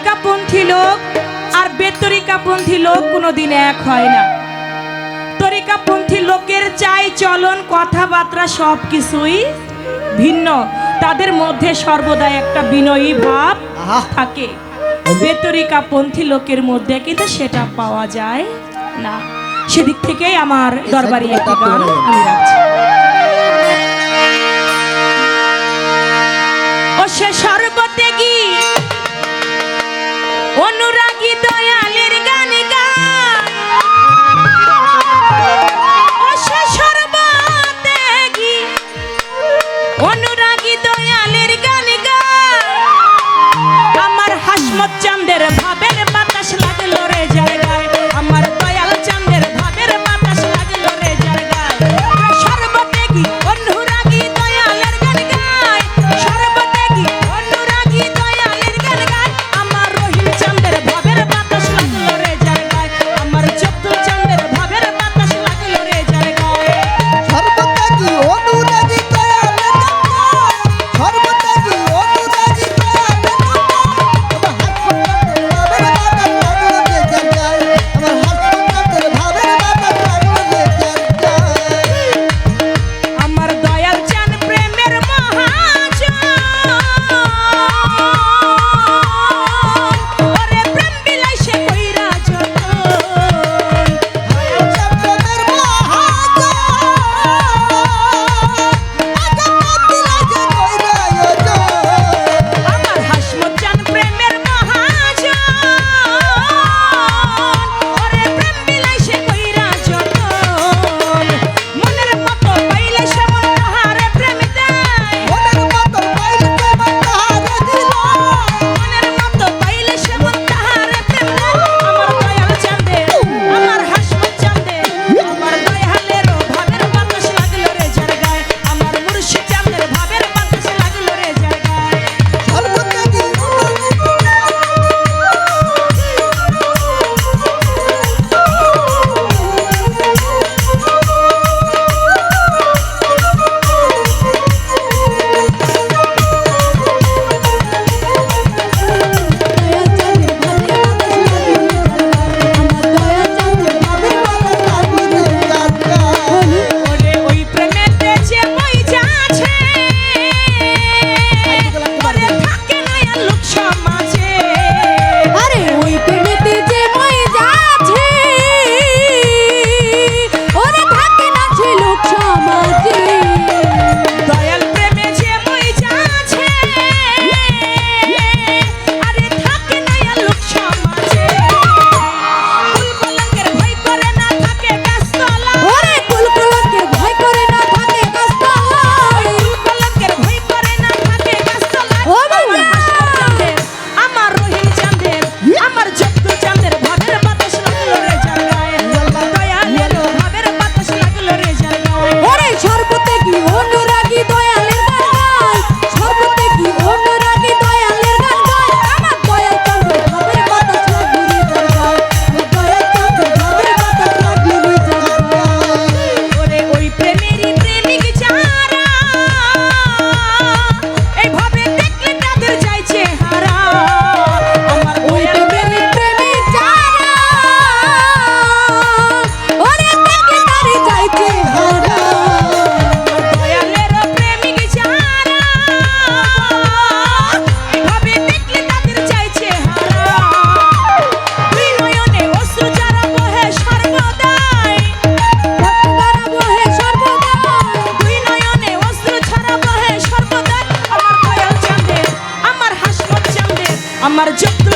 তরিকাপন্থী লোক আর বেতরিকাপন্থী লোক কোনোদিন এক হয় না। তরিকাপন্থী লোকের চাই চলন কথাবার্তা সব কিছুই ভিন্ন। তাদের মধ্যে সর্বদা একটা বিনয়ী ভাব থাকে। বেতরিকাপন্থী লোকের মধ্যে কিন্তু সেটা পাওয়া যায় না। সেদিক থেকেই আমার দরবারি একটি গান আমি রাখছি। ও সে সর্ব অনুরাগী দয়ালের গান গা। আমার হাসমচ্চা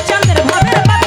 চন্দ্র ভবের